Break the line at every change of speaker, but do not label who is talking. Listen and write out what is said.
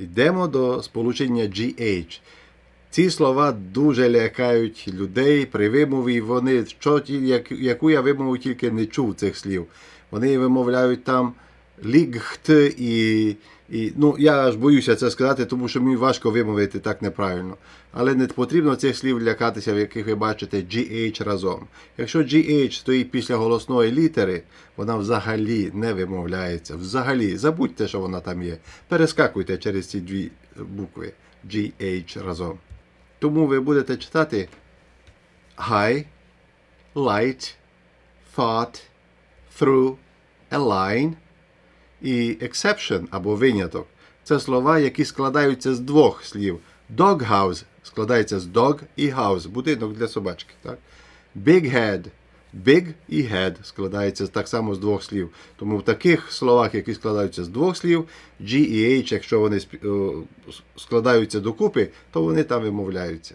Йдемо до сполучення GH. Ці слова дуже лякають людей при вимові. Вони що, як, яку я вимову тільки не чув цих слів. Вони вимовляють там лігт і, і. Ну, я аж боюся це сказати, тому що мені важко вимовити так неправильно. Але не потрібно цих слів лякатися, в яких ви бачите GH разом. Якщо GH стоїть після голосної літери, вона взагалі не вимовляється. Взагалі, забудьте, що вона там є. Перескакуйте через ці дві букви GH разом. Тому ви будете читати high, light, thought, through, align і exception або виняток. Це слова, які складаються з двох слів. Doghouse складається з dog і house, будинок для собачки. Так? Big head. Big і head складається так само з двох слів. Тому в таких словах, які складаються з двох слів, G і H, якщо вони складаються докупи, то вони там вимовляються.